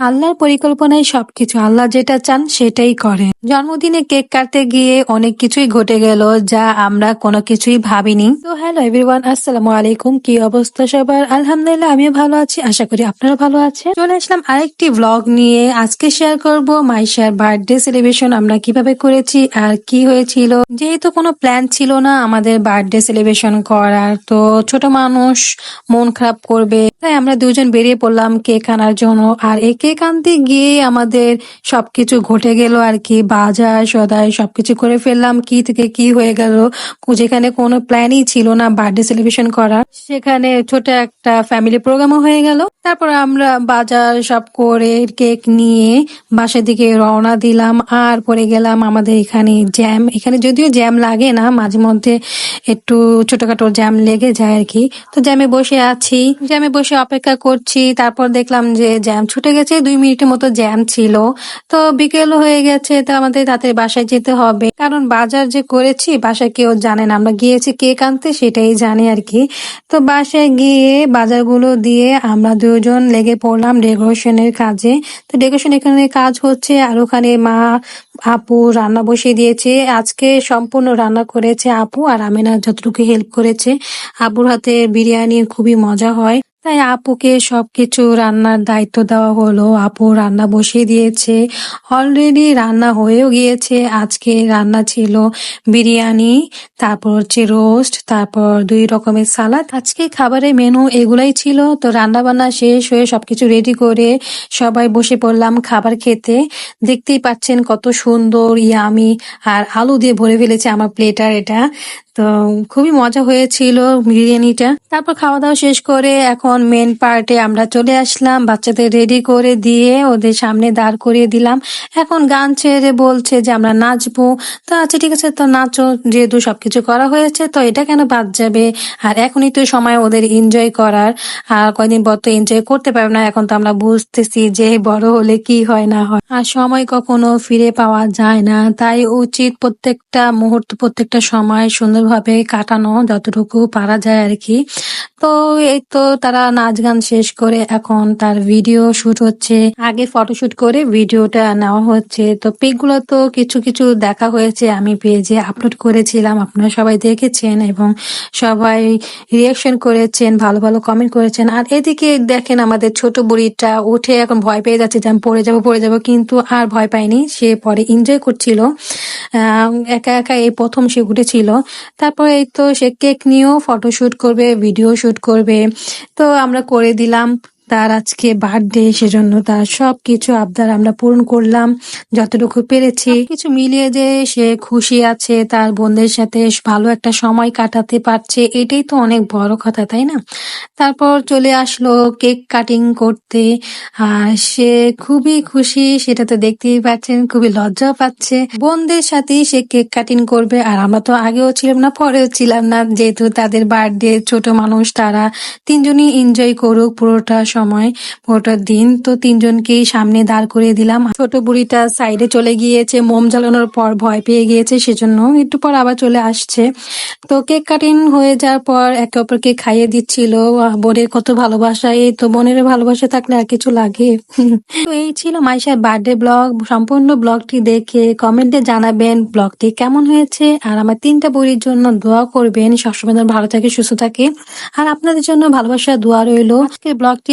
আল্লাহর পরিকল্পনায় সবকিছু আল্লাহ যেটা চান সেটাই করেন। জন্মদিনে কেক কাটতে গিয়ে অনেক কিছুই ঘটে গেল যা আমরা কোনো কিছুই ভাবিনি। তো হ্যালো এভরিওয়ান, আসসালামু আলাইকুম। কি অবস্থা সবার? আলহামদুলিল্লাহ, আমিও ভালো আছি। আশা করি আপনারা ভালো আছেন। চলে আসলাম আরেকটি ব্লগ নিয়ে। আজকে শেয়ার করব মাইশার বার্থডে সেলিব্রেশন আমরা কীভাবে করেছি আর কি হয়েছিল। যেহেতু কোনো প্ল্যান ছিল না আমাদের বার্থডে সেলিব্রেশন করার, তো ছোট মানুষ মন খারাপ করবে তাই আমরা দুজন বেরিয়ে পড়লাম কেক আনার জন্য। আর এই কেক আনতে গিয়ে আমাদের সবকিছু ঘটে গেল আর কি। বাজার সদায় সবকিছু করে ফেললাম। কি থেকে কি হয়ে গেল, যেখানে কোনো প্ল্যানই ছিল না বার্থডে সেলিব্রেশন করার। সেখানে ছোট একটা ফ্যামিলি প্রোগ্রামও হয়ে গেল। তারপর আমরা বাজার সব করে কেক নিয়ে বাসার দিকে রওনা দিলাম। আর পরে গেলাম আমাদের এখানে জ্যাম। এখানে যদিও জ্যাম লাগে না, মাঝে মধ্যে একটু ছোটখাটো জ্যাম লেগে যায় আর কি। তো জ্যামে বসে আছি। জ্যামে বসে অপেক্ষা করছি, তারপর দেখলাম যে জ্যাম ছুটে গেছে, দুই মিনিটের মতো জ্যাম ছিল। তো বিকেল হয়ে গেছে, তো আমাদের তাড়াতাড়ি বাসায় যেতে হবে। কারণ বাজার যে করেছি, বাসায় কেউ জানে না, আমরা গিয়েছি কেক আনতে সেটাই জানি আর কি। তো বাসায় গিয়ে বাজারগুলো দিয়ে আমরা দুজন লেগে পড়লাম ডেকোরেশনের কাজে। তো ডেকোরেশন এখানে কাজ হচ্ছে, আর ওখানে মা, আপু রান্না বসিয়ে দিয়েছে। আজকে সম্পূর্ণ রান্না করেছে আপু আর আমিনা যতটুকু হেল্প করেছে। আপুর হাতে বিরিয়ানি খুবই মজা হয়। তাই আপুকে সবকিছু রান্নার দায়িত্ব দেওয়া হলো। আপু রান্না বসিয়ে দিয়েছে। অলরেডি রান্না হয়েও গিয়েছে। আজকে রান্না ছিল বিরিয়ানি, তারপর হচ্ছে রোস্ট তারপর দুই রকমের সালাদ আজকে খাবারের মেনু এগুলাই ছিল। তো রান্না বান্না শেষ হয়ে সবকিছু রেডি করে সবাই বসে পড়লাম খাবার খেতে। দেখতেই পাচ্ছেন কত সুন্দর ইয়ামি আর আলু দিয়ে ভরে ফেলেছে আমার প্লেটার এটা। তো খুবই মজা হয়েছিল বিরিয়ানিটা। তারপর খাওয়া দাওয়া শেষ করে এখন মেন পার্টে আমরা চলে আসলাম। বাচ্চাদের রেডি করে দিয়ে ওদের সামনে দাঁড় করিয়ে দিলাম। এখন গান ছেড়ে বলছে যে, আমরা নাচবো। তো আচ্ছা ঠিক আছে, তো নাচো। যেহেতু সবকিছু করা হয়েছে, তো এটা কেন বাদ যাবে? আর এখনই তো সময় ওদের এনজয় করার। আর কয়দিন পর তো এনজয় করতে পারবে না। এখন তো আমরা বুঝতেছি যে, বড় হলে কি হয়, না হয়। আর সময় কখনো ফিরে পাওয়া যায় না। তাই উচিত প্রত্যেকটা মুহূর্ত, প্রত্যেকটা সময় সুন্দরভাবে কাটানো যতটুকু পারা যায় আর কি। তো এই তো তারা নাচ গান শেষ করে এখন তার ভিডিও শুট হচ্ছে। আগে ফটোশুট করে ভিডিওটা নেওয়া হচ্ছে। তো পিকগুলো তো কিছু কিছু দেখা হয়েছে, আমি পেজে আপলোড করেছিলাম, আপনারা সবাই দেখেছেন এবং সবাই রিয়াকশন করেছেন, ভালো ভালো কমেন্ট করেছেন। আর এদিকে দেখেন আমাদের ছোট বুড়িটা উঠে এখন ভয় পেয়ে যাচ্ছে যে আমি পড়ে যাব পড়ে যাব, কিন্তু আর ভয় পায়নি। সে পরে এনজয় করছিল। একা একা এই প্রথম সে উঠেছিল তারপরে এই তো সে কেক নিয়েও ফটোশুট করবে ভিডিও শুট করবে। তো আমরা করে দিলাম। তার আজকে বার্থডে সেজন্য তার সব কিছু আবদার আমরা পূরণ করলাম। যতটুকু পেরেছি। কিছু মিলিয়ে যে সে খুশি আছে, তার বোনদের সাথে ভালো একটা সময় কাটাতে পারছে, এটাই তো অনেক বড় কথা, তাই না? তারপর চলে আসলো কেক কাটিং করতে। আর সে খুবই খুশি, সেটা তো দেখতেই পাচ্ছেন, খুবই লজ্জা পাচ্ছে। বোনদের সাথেই সে কেক কাটিং করবে, আর আমরা তো আগেও ছিলাম না, পরেও ছিলাম না। যেহেতু তাদের বার্থডে ছোট মানুষ, তারা তিনজনই এনজয় করুক, পুরোটা সময় পুরোটা দিন। তো তিনজনকেই সামনে দাঁড় করিয়ে দিলাম। ছোট বুড়িটা সাইডে চলে গিয়েছে, মোম জ্বালানোর পর ভয় পেয়ে গিয়েছে, সেজন্য একটু পর আবার চলে আসছে। তো কেক কাটিং হয়ে যাওয়ার পর একে অপরকে খাইয়ে দিচ্ছিল। বোনের কত ভালোবাসা, এই তো বোনের ভালোবাসা থাকলে আর কিছু লাগে। তো এই ছিল মাইশার বার্থডে ব্লগ সম্পূর্ণ ব্লগটি দেখে কমেন্টে জানাবেন ব্লগটি কেমন হয়েছে। আর আমার তিনটা বইয়ের জন্য দোয়া করবেন। সবসময় ভালো থাকে, সুস্থ থাকে। আর আপনাদের জন্য ভালোবাসা, দোয়া রইল। আজকের ব্লগটি